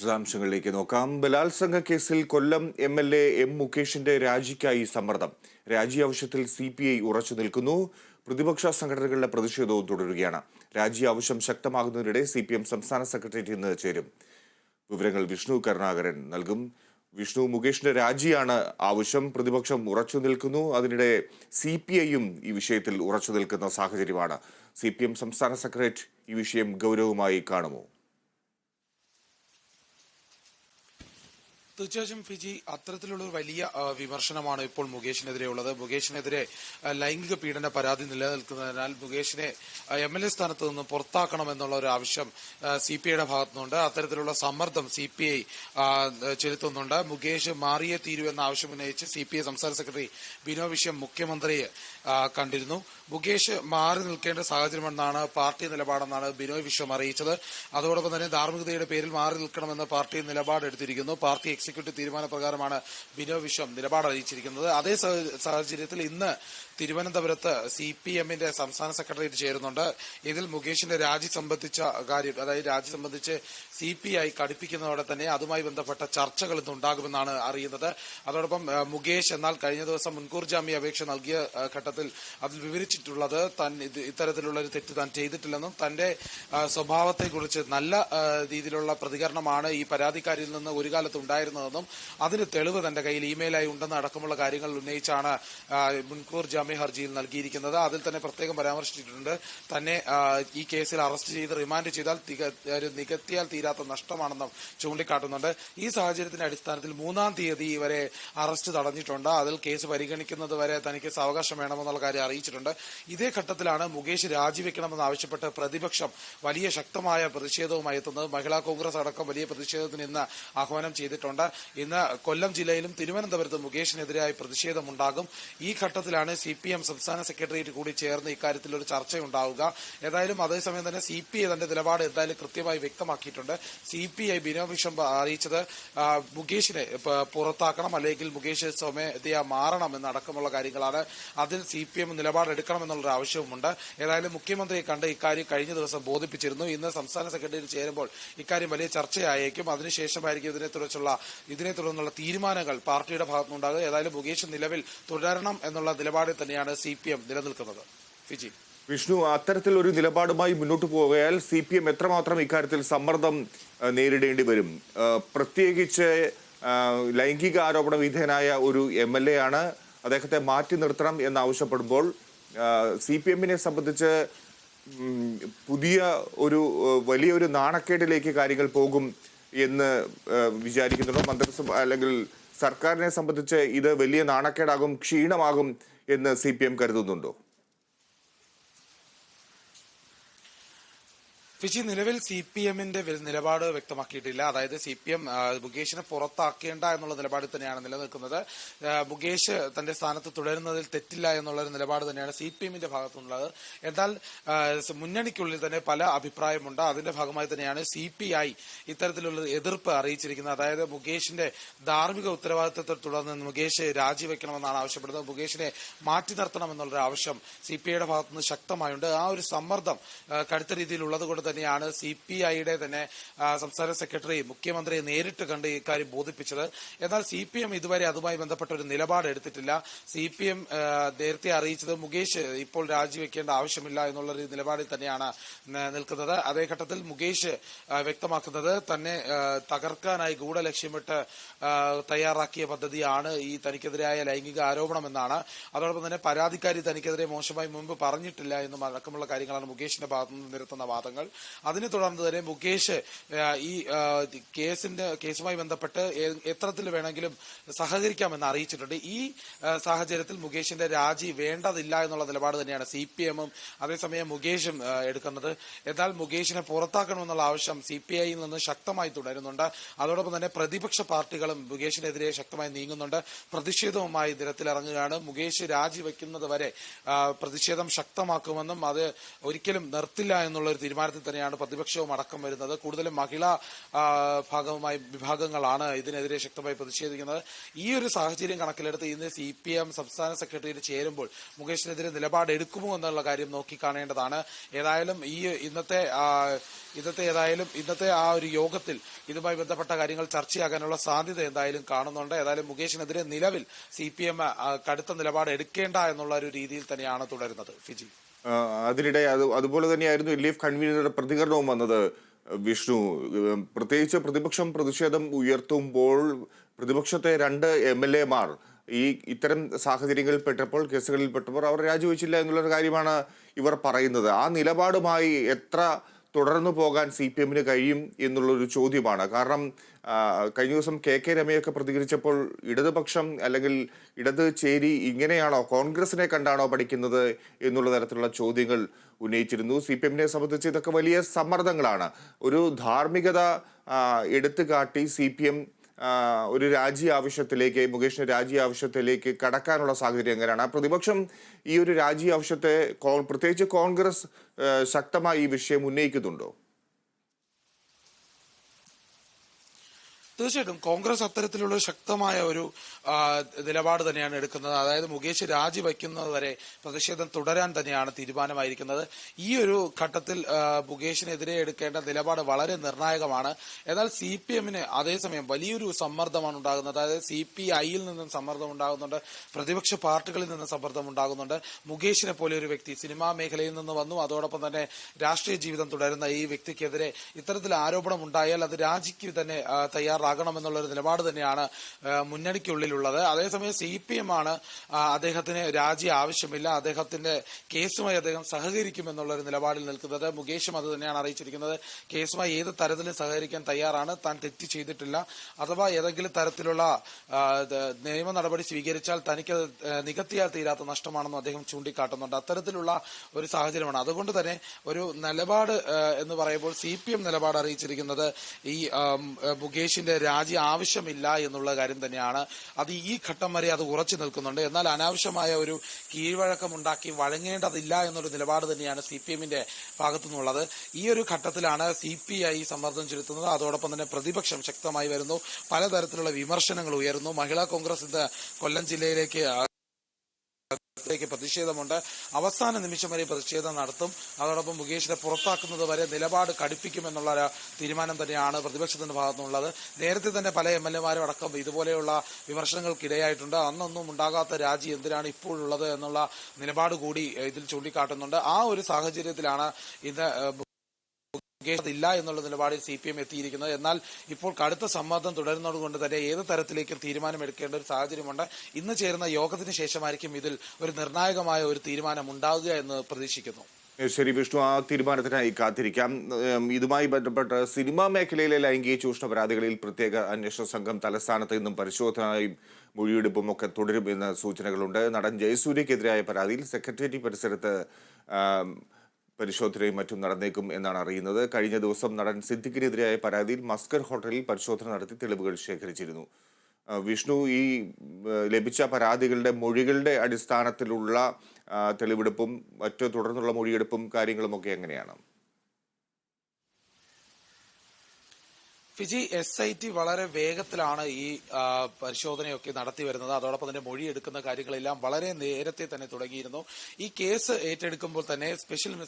വിശദാംശങ്ങളിലേക്ക് നോക്കാം. ബലാത്സംഗ കേസിൽ Kollam M L A M മുകേഷിന്റെ രാജിക്കായി സമ്മർദ്ദം. രാജി ആവശ്യത്തിൽ സി പി ഐ ഉറച്ചു നിൽക്കുന്നു. പ്രതിപക്ഷ സംഘടനകളുടെ പ്രതിഷേധവും തുടരുകയാണ്. രാജി ആവശ്യം ശക്തമാകുന്നതിനിടെ സി പി എം സംസ്ഥാന സെക്രട്ടേറിയറ്റ് ഇന്ന് ചേരും. വിവരങ്ങൾ വിഷ്ണു കരുണാകരൻ നൽകും. വിഷ്ണു മുകേഷിന്റെ രാജിയാണ് ആവശ്യം. പ്രതിപക്ഷം ഉറച്ചു നിൽക്കുന്നു. അതിനിടെ സി പി ഐയും ഈ വിഷയത്തിൽ ഉറച്ചു നിൽക്കുന്ന സാഹചര്യമാണ്. സി പി എം സംസ്ഥാന സെക്രട്ടേറിയറ്റ് ഈ വിഷയം ഗൗരവമായി കാണുമോ? തീർച്ചയായും ഫിജി അത്തരത്തിലുള്ള വലിയ വിമർശനമാണ് ഇപ്പോൾ മുകേഷിനെതിരെ ഉള്ളത് മുകേഷിനെതിരെ ലൈംഗിക പീഡന പരാതി നിലനിൽക്കുന്നതിനാൽ മുകേഷിനെ എം എൽ എ സ്ഥാനത്ത് നിന്ന് പുറത്താക്കണമെന്നുള്ള ഒരു ആവശ്യം സി പി ഐയുടെ ഭാഗത്തുനിന്നുണ്ട്. അത്തരത്തിലുള്ള സമ്മർദ്ദം സി പി ഐ ചെലുത്തുന്നുണ്ട്. മുകേഷ് മാറിയേ തീരൂ എന്ന ആവശ്യം ഉന്നയിച്ച് സി പി ഐ സംസ്ഥാന സെക്രട്ടറി ബിനോ വിശ്വം മുഖ്യമന്ത്രിയെ കണ്ടിരുന്നു. മുകേഷ് മാറി നിൽക്കേണ്ട സാഹചര്യമെന്നാണ് പാർട്ടി നിലപാടെന്നാണ് ബിനോയ് വിശ്വം അറിയിച്ചത്. അതോടൊപ്പം തന്നെ ധാർമ്മികതയുടെ പേരിൽ മാറി നിൽക്കണമെന്ന് പാർട്ടി നിലപാടെടുത്തിരിക്കുന്നു. പാർട്ടി എക്സിക്യൂട്ടീവ് തീരുമാനപ്രകാരമാണ് ബിനോയ് വിശ്വം നിലപാട് അറിയിച്ചിരിക്കുന്നത്. അതേ സാഹ- സാഹചര്യത്തിൽ ഇന്ന് തിരുവനന്തപുരത്ത് സി പി എമ്മിന്റെ സംസ്ഥാന സെക്രട്ടേറിയറ്റ് ചേരുന്നുണ്ട്. ഇതിൽ മുകേഷിന്റെ രാജി സംബന്ധിച്ച കാര്യം അതായത് രാജി സംബന്ധിച്ച് സി പി ഐ കടുപ്പിക്കുന്നതോടെ തന്നെ അതുമായി ബന്ധപ്പെട്ട ചർച്ചകൾ ഇന്ന് ഉണ്ടാകുമെന്നാണ് അറിയുന്നത്. അതോടൊപ്പം മുകേഷ് എന്നാൽ കഴിഞ്ഞ ദിവസം മുൻകൂർ ജാമ്യ അപേക്ഷ നൽകിയ ഘട്ടത്തിൽ അതിൽ വിവരിച്ചിട്ടുള്ളത് താൻ ഇത് ഇത്തരത്തിലുള്ള ഒരു തെറ്റ് താൻ ചെയ്തിട്ടില്ലെന്നും തന്റെ സ്വഭാവത്തെക്കുറിച്ച് നല്ല രീതിയിലുള്ള പ്രതികരണമാണ് ഈ പരാതിക്കാരിൽ നിന്ന് ഒരു കാലത്ത് ഉണ്ടായിരുന്നതെന്നും അതിന് തെളിവ് തന്റെ കയ്യിൽ ഇമെയിലായി ഉണ്ടെന്ന് അടക്കമുള്ള കാര്യങ്ങൾ ഉന്നയിച്ചാണ് മുൻകൂർ ജാമ്യ ഹർജിയിൽ നൽകിയിരിക്കുന്നത്. അതിൽ തന്നെ പ്രത്യേകം പരാമർശിച്ചിട്ടുണ്ട്. തന്നെ ഈ കേസിൽ അറസ്റ്റ് ചെയ്ത് റിമാൻഡ് ചെയ്താൽ നികത്തിയാൽ തീരാത്ത നഷ്ടമാണെന്നും ചൂണ്ടിക്കാട്ടുന്നുണ്ട്. ഈ സാഹചര്യത്തിന്റെ അടിസ്ഥാനത്തിൽ മൂന്നാം തീയതി വരെ അറസ്റ്റ് തടഞ്ഞിട്ടുണ്ട്. അതിൽ കേസ് പരിഗണിക്കുന്നത് വരെ തനിക്ക് സാവകാശം വേണമെന്നുള്ള കാര്യം അറിയിച്ചിട്ടുണ്ട്. ഇതേ ഘട്ടത്തിലാണ് മുകേഷ് രാജിവെക്കണമെന്ന് ആവശ്യപ്പെട്ട് പ്രതിപക്ഷം വലിയ ശക്തമായ പ്രതിഷേധവുമായി എത്തുന്നത്. മഹിളാ കോൺഗ്രസ് അടക്കം വലിയ പ്രതിഷേധത്തിന് ഇന്ന് ആഹ്വാനം ചെയ്തിട്ടുണ്ട്. ഇന്ന് കൊല്ലം ജില്ലയിലും തിരുവനന്തപുരത്ത് മുകേഷിനെതിരായി പ്രതിഷേധമുണ്ടാകും. ഈ ഘട്ടത്തിലാണ് സി പി എം സംസ്ഥാന സെക്രട്ടേറിയറ്റ് കൂടി ചേർന്ന് ഇക്കാര്യത്തിൽ ഒരു ചർച്ചയുണ്ടാവുക. ഏതായാലും അതേസമയം തന്നെ സി പി ഐ തന്റെ നിലപാട് എന്തായാലും കൃത്യമായി വ്യക്തമാക്കിയിട്ടുണ്ട്. സി പി ഐ ബിനോ വിഷം അറിയിച്ചത് മുകേഷിനെ പുറത്താക്കണം അല്ലെങ്കിൽ മുകേഷ് സ്വമേധയാ മാറണം എന്നടക്കമുള്ള കാര്യങ്ങളാണ്. അതിൽ സി പി എം നിലപാടെടുക്കണമെന്നുള്ളൊരു ആവശ്യവുമുണ്ട്. ഏതായാലും മുഖ്യമന്ത്രിയെ കണ്ട് ഇക്കാര്യം കഴിഞ്ഞ ദിവസം ബോധിപ്പിച്ചിരുന്നു. ഇന്ന് സംസ്ഥാന സെക്രട്ടറി ചേരുമ്പോൾ ഇക്കാര്യം വലിയ ചർച്ചയായേക്കും. അതിനുശേഷമായിരിക്കും ഇതിനെ തുടർച്ചുള്ള ഇതിനെ തുടർന്നുള്ള തീരുമാനങ്ങൾ പാർട്ടിയുടെ ഭാഗത്തുനിന്നുണ്ടാകുക. ഏതായാലും മുകേഷ് നിലവിൽ തുടരണം എന്നുള്ള നിലപാടിൽ തന്നെയാണ് സി പി എം നിലനിൽക്കുന്നത്. ഫിജി. വിഷ്ണു അത്തരത്തിൽ ഒരു നിലപാടുമായി മുന്നോട്ട് പോകയാൽ സി പി എം എത്രമാത്രം ഇക്കാര്യത്തിൽ സമ്മർദ്ദം നേരിടേണ്ടി വരും? പ്രത്യേകിച്ച് ലൈംഗിക ആരോപണ വിധേയനായ ഒരു എം എൽ എ ആണ് അദ്ദേഹത്തെ മാറ്റി നിർത്തണം എന്നാവശ്യപ്പെടുമ്പോൾ സി പി എമ്മിനെ സംബന്ധിച്ച് പുതിയ ഒരു വലിയൊരു നാണക്കേടിലേക്ക് കാര്യങ്ങൾ പോകും എന്ന് വിചാരിക്കുന്നുണ്ടോ? മന്ത്രിസഭ അല്ലെങ്കിൽ സർക്കാരിനെ സംബന്ധിച്ച് ഇത് വലിയ നാണക്കേടാകും ക്ഷീണമാകും എന്ന് സി പി എം കരുതുന്നുണ്ടോ? ഫിജി നിലവിൽ സി പി എമ്മിന്റെ നിലപാട് വ്യക്തമാക്കിയിട്ടില്ല. അതായത് സി പി എം മുകേഷിനെ പുറത്താക്കേണ്ട എന്നുള്ള നിലപാടിൽ തന്നെയാണ് നിലനിൽക്കുന്നത്. മുകേഷ് തന്റെ സ്ഥാനത്ത് തുടരുന്നതിൽ തെറ്റില്ല എന്നുള്ള ഒരു നിലപാട് തന്നെയാണ് സി പി എമ്മിന്റെ ഭാഗത്തുനിന്നുള്ളത് എന്നാൽ മുന്നണിക്കുള്ളിൽ തന്നെ പല അഭിപ്രായമുണ്ട്. അതിന്റെ ഭാഗമായി തന്നെയാണ് സി പി ഐ ഇത്തരത്തിലുള്ള എതിർപ്പ് അറിയിച്ചിരിക്കുന്നത്. അതായത് മുകേഷിന്റെ ധാർമ്മിക ഉത്തരവാദിത്തത്തെ തുടർന്ന് മുകേഷ് രാജിവെക്കണമെന്നാണ് ആവശ്യപ്പെടുന്നത്. മുകേഷിനെ മാറ്റി നിർത്തണമെന്നുള്ളൊരു ആവശ്യം സി പി ഐയുടെ ഭാഗത്തുനിന്ന് ശക്തമായുണ്ട്. ആ ഒരു സമ്മർദ്ദം കടുത്ത രീതിയിൽ ഉള്ളത് കൊണ്ട് തന്നെയാണ് സി പി ഐയുടെ തന്നെ സംസ്ഥാന സെക്രട്ടറി മുഖ്യമന്ത്രിയെ നേരിട്ട് കണ്ട് ഇക്കാര്യം ബോധിപ്പിച്ചത്. എന്നാൽ സി പി എം ഇതുവരെ അതുമായി ബന്ധപ്പെട്ട ഒരു നിലപാട് എടുത്തിട്ടില്ല. സി പി എം നേരത്തെ അറിയിച്ചത് മുകേഷ് ഇപ്പോൾ രാജിവെക്കേണ്ട ആവശ്യമില്ല എന്നുള്ള ഒരു നിലപാടിൽ തന്നെയാണ് നിൽക്കുന്നത്. അതേ ഘട്ടത്തിൽ മുകേഷ് വ്യക്തമാക്കുന്നത് തന്നെ തകർക്കാനായി ഗൂഢലക്ഷ്യമിട്ട് ലക്ഷ്യമിട്ട് തയ്യാറാക്കിയ പദ്ധതിയാണ് ഈ തനിക്കെതിരായ ലൈംഗിക ആരോപണം എന്നാണ്. അതോടൊപ്പം തന്നെ പരാതിക്കാരി തനിക്കെതിരെ മോശമായി മുമ്പ് പറഞ്ഞിട്ടില്ല എന്നും അടക്കമുള്ള കാര്യങ്ങളാണ് മുകേഷിന്റെ ഭാഗത്തു നിന്ന് നിരത്തുന്ന വാദങ്ങൾ. അതിനെ തുടർന്ന് തന്നെ മുകേഷ് ഈ കേസിന്റെ കേസുമായി ബന്ധപ്പെട്ട് എത്രത്തിൽ വേണമെങ്കിലും സഹകരിക്കാമെന്ന് അറിയിച്ചിട്ടുണ്ട്. ഈ സാഹചര്യത്തിൽ മുകേഷിന്റെ രാജി വേണ്ടതില്ല എന്നുള്ള നിലപാട് തന്നെയാണ് സി പി എമ്മും അതേസമയം മുകേഷും എടുക്കുന്നത്. എന്നാൽ മുകേഷിനെ പുറത്താക്കണമെന്നുള്ള ആവശ്യം സി പി ഐയിൽ നിന്ന് ശക്തമായി തുടരുന്നുണ്ട്. അതോടൊപ്പം തന്നെ പ്രതിപക്ഷ പാർട്ടികളും മുകേഷിനെതിരെ ശക്തമായി നീങ്ങുന്നുണ്ട്. പ്രതിഷേധവുമായി നിരത്തിലിറങ്ങുകയാണ്. മുകേഷ് രാജിവെക്കുന്നത് വരെ പ്രതിഷേധം ശക്തമാക്കുമെന്നും അത് ഒരിക്കലും നിർത്തില്ല എന്നുള്ള ഒരു തീരുമാനത്തിൽ തന്നെയാണ് പ്രതിപക്ഷവും അടക്കം വരുന്നത്. കൂടുതലും മഹിളാ ഭാഗവുമായി വിഭാഗങ്ങളാണ് ഇതിനെതിരെ ശക്തമായി പ്രതിഷേധിക്കുന്നത്. ഈ ഒരു സാഹചര്യം കണക്കിലെടുത്ത് ഇന്ന് സി പി എം സംസ്ഥാന സെക്രട്ടേറിയറ്റ് ചേരുമ്പോൾ മുകേഷിനെതിരെ നിലപാട് എടുക്കുമോ എന്നുള്ള കാര്യം നോക്കിക്കാണേണ്ടതാണ് ഏതായാലും ഈ ഇന്നത്തെ ഇന്നത്തെ ഏതായാലും ഇന്നത്തെ ആ ഒരു യോഗത്തിൽ ഇതുമായി ബന്ധപ്പെട്ട കാര്യങ്ങൾ ചർച്ചയാകാനുള്ള സാധ്യത എന്തായാലും കാണുന്നുണ്ട്. ഏതായാലും മുകേഷിനെതിരെ നിലവിൽ സി പി എം കടുത്ത നിലപാട് എടുക്കേണ്ട എന്നുള്ള ഒരു രീതിയിൽ തന്നെയാണ് തുടരുന്നത്. ഫിജി. അതിനിടെ അത് അതുപോലെ തന്നെയായിരുന്നു എൽ ഡി എഫ് കൺവീനറുടെ പ്രതികരണവും വന്നത്. വിഷ്ണു പ്രത്യേകിച്ച് പ്രതിപക്ഷം പ്രതിഷേധം ഉയർത്തുമ്പോൾ പ്രതിപക്ഷത്തെ രണ്ട് എം എൽ ഈ ഇത്തരം സാഹചര്യങ്ങളിൽ പെട്ടപ്പോൾ കേസുകളിൽ പെട്ടപ്പോൾ അവർ രാജിവെച്ചില്ല എന്നുള്ളൊരു കാര്യമാണ് ഇവർ പറയുന്നത്. ആ നിലപാടുമായി എത്ര തുടർന്നു പോകാൻ സി പി എമ്മിന് കഴിയും എന്നുള്ളൊരു ചോദ്യമാണ്. കാരണം കഴിഞ്ഞ ദിവസം കെ കെ രമയൊക്കെ പ്രതികരിച്ചപ്പോൾ ഇടതുപക്ഷം അല്ലെങ്കിൽ ഇടത് ചേരി ഇങ്ങനെയാണോ കോൺഗ്രസിനെ കണ്ടാണോ പഠിക്കുന്നത് എന്നുള്ള തരത്തിലുള്ള ചോദ്യങ്ങൾ ഉന്നയിച്ചിരുന്നു. സി പി എമ്മിനെ സംബന്ധിച്ച് ഇതൊക്കെ വലിയ സമ്മർദ്ദങ്ങളാണ്. ഒരു ധാർമ്മികത എടുത്തു കാട്ടി സി പി എം ഒരു രാജി ആവശ്യത്തിലേക്ക് മുകേഷിന്റെ രാജി ആവശ്യത്തിലേക്ക് കടക്കാനുള്ള സാഹചര്യം എങ്ങനെയാണ്? പ്രതിപക്ഷം ഈ ഒരു രാജി ആവശ്യത്തെ പ്രത്യേകിച്ച് കോൺഗ്രസ് ശക്തമായി ഈ വിഷയം ഉന്നയിക്കുന്നുണ്ടോ? തീർച്ചയായിട്ടും കോൺഗ്രസ് അത്തരത്തിലുള്ള ശക്തമായ ഒരു നിലപാട് തന്നെയാണ് എടുക്കുന്നത്. അതായത് മുകേഷ് രാജിവെക്കുന്നത് വരെ പ്രതിഷേധം തുടരാൻ തന്നെയാണ് തീരുമാനമായിരിക്കുന്നത്. ഈ ഒരു ഘട്ടത്തിൽ മുകേഷിനെതിരെ എടുക്കേണ്ട നിലപാട് വളരെ നിർണായകമാണ്. എന്നാൽ സി പി എമ്മിന് അതേസമയം വലിയൊരു സമ്മർദ്ദമാണ് ഉണ്ടാകുന്നത്. അതായത് സി പി ഐയിൽ നിന്നും സമ്മർദ്ദം ഉണ്ടാകുന്നുണ്ട്. പ്രതിപക്ഷ പാർട്ടികളിൽ നിന്നും സമ്മർദ്ദം ഉണ്ടാകുന്നുണ്ട്. മുകേഷിനെ പോലെ ഒരു വ്യക്തി സിനിമാ മേഖലയിൽ നിന്ന് വന്നു. അതോടൊപ്പം തന്നെ രാഷ്ട്രീയ ജീവിതം തുടരുന്ന ഈ വ്യക്തിക്കെതിരെ ഇത്തരത്തിൽ ആരോപണം ഉണ്ടായാൽ അത് രാജിക്ക് തന്നെ ആ, തയ്യാറാകണമെന്നുള്ള ഒരു നിലപാട് തന്നെയാണ് മുന്നണിക്കുള്ളിലുള്ളത്. അതേസമയം സി പി എം ആണ് അദ്ദേഹത്തിന് രാജി ആവശ്യമില്ല. അദ്ദേഹത്തിന്റെ കേസുമായി അദ്ദേഹം സഹകരിക്കുമെന്നുള്ള ഒരു നിലപാടിൽ നിൽക്കുന്നത്. മുകേഷും അത് തന്നെയാണ് അറിയിച്ചിരിക്കുന്നത്. കേസുമായി ഏത് തരത്തിലും സഹകരിക്കാൻ തയ്യാറാണ്. താൻ തെറ്റ് ചെയ്തിട്ടില്ല. അഥവാ ഏതെങ്കിലും തരത്തിലുള്ള നിയമ നടപടി സ്വീകരിച്ചാൽ തനിക്ക് നികത്തിയാൽ തീരാത്ത നഷ്ടമാണെന്നും അദ്ദേഹം ചൂണ്ടിക്കാട്ടുന്നുണ്ട്. അത്തരത്തിലുള്ള ഒരു സാഹചര്യമാണ്. അതുകൊണ്ട് തന്നെ ഒരു നിലപാട് എന്ന് പറയുമ്പോൾ സി പി എം നിലപാട് അറിയിച്ചിരിക്കുന്നത് ഈ മുകേഷിന്റെ രാജി ആവശ്യമില്ല എന്നുള്ള കാര്യം തന്നെയാണ്. അത് ഈ ഘട്ടം വരെ അത് ഉറച്ചു നിൽക്കുന്നുണ്ട്. എന്നാൽ അനാവശ്യമായ ഒരു കീഴ്വഴക്കം ഉണ്ടാക്കി വഴങ്ങേണ്ടതില്ല എന്നൊരു നിലപാട് തന്നെയാണ് സി പി എമ്മിന്റെ ഭാഗത്തു നിന്നുള്ളത് ഈ ഒരു ഘട്ടത്തിലാണ് സി പി ഐ സമ്മർദ്ദം ചെലുത്തുന്നത്. അതോടൊപ്പം തന്നെ പ്രതിപക്ഷം ശക്തമായി വരുന്നു. പലതരത്തിലുള്ള വിമർശനങ്ങൾ ഉയരുന്നു. മഹിളാ കോൺഗ്രസ് ഇന്ന് കൊല്ലം ജില്ലയിലേക്ക് പ്രതിഷേധമുണ്ട്. അവസാന നിമിഷം വരെ പ്രതിഷേധം നടത്തും. അതോടൊപ്പം മുകേഷിനെ പുറത്താക്കുന്നത് വരെ നിലപാട് കടുപ്പിക്കുമെന്നുള്ള തീരുമാനം തന്നെയാണ് പ്രതിപക്ഷത്തിന്റെ ഭാഗത്തുനിന്നുള്ളത്. നേരത്തെ തന്നെ പല എം എൽ എമാരും അടക്കം ഇതുപോലെയുള്ള വിമർശനങ്ങൾക്കിടയായിട്ടുണ്ട്. അന്നൊന്നും ഉണ്ടാകാത്ത രാജി എന്തിനാണ് ഇപ്പോഴുള്ളത് എന്നുള്ള നിലപാട് കൂടി ഇതിൽ ചൂണ്ടിക്കാട്ടുന്നുണ്ട്. ആ ഒരു സാഹചര്യത്തിലാണ് ഇന്ന് ഇല്ല എന്നുള്ള നിലപാടിൽ സി പി എം എത്തിയിരിക്കുന്നത്. എന്നാൽ ഇപ്പോൾ കടുത്ത സമ്മർദ്ദം തുടരുന്നതുകൊണ്ട് തന്നെ ഏത് തരത്തിലേക്കും തീരുമാനമെടുക്കേണ്ട ഒരു സാഹചര്യമുണ്ട്. ഇന്ന് ചേരുന്ന യോഗത്തിന് ശേഷമായിരിക്കും ഇതിൽ ഒരു നിർണായകമായ ഒരു തീരുമാനം ഉണ്ടാവുക എന്ന് പ്രതീക്ഷിക്കുന്നു. ശരി വിഷ്ണു ആ തീരുമാനത്തിനായി കാത്തിരിക്കാം. ഇതുമായി ബന്ധപ്പെട്ട് സിനിമാ മേഖലയിലെ ലൈംഗിക ചൂഷണ പരാതികളിൽ പ്രത്യേക അന്വേഷണ സംഘം തലസ്ഥാനത്ത് നിന്നും പരിശോധനയും മൊഴിയെടുപ്പും ഒക്കെ തുടരും എന്ന സൂചനകളുണ്ട്. നടൻ ജയസൂര്യക്കെതിരായ പരാതിയിൽ സെക്രട്ടേറിയറ്റ് പരിസരത്ത് പരിശോധനയും മറ്റും നടന്നേക്കും എന്നാണ് അറിയുന്നത്. കഴിഞ്ഞ ദിവസം നടൻ സിദ്ദിഖിനെതിരായ പരാതിയിൽ മസ്കർ ഹോട്ടലിൽ പരിശോധന നടത്തി തെളിവുകൾ ശേഖരിച്ചിരുന്നു. വിഷ്ണു ഈ ലഭിച്ച പരാതികളുടെ മൊഴികളുടെ അടിസ്ഥാനത്തിലുള്ള തെളിവെടുപ്പും മറ്റു തുടർന്നുള്ള മൊഴിയെടുപ്പും കാര്യങ്ങളുമൊക്കെ എങ്ങനെയാണ്? ഫിജി എസ് ഐ ടി വളരെ വേഗത്തിലാണ് ഈ പരിശോധനയൊക്കെ നടത്തി വരുന്നത്. അതോടൊപ്പം തന്നെ മൊഴി എടുക്കുന്ന കാര്യങ്ങളെല്ലാം വളരെ നേരത്തെ തന്നെ തുടങ്ങിയിരുന്നു. ഈ കേസ് ഏറ്റെടുക്കുമ്പോൾ തന്നെ സ്പെഷ്യൽ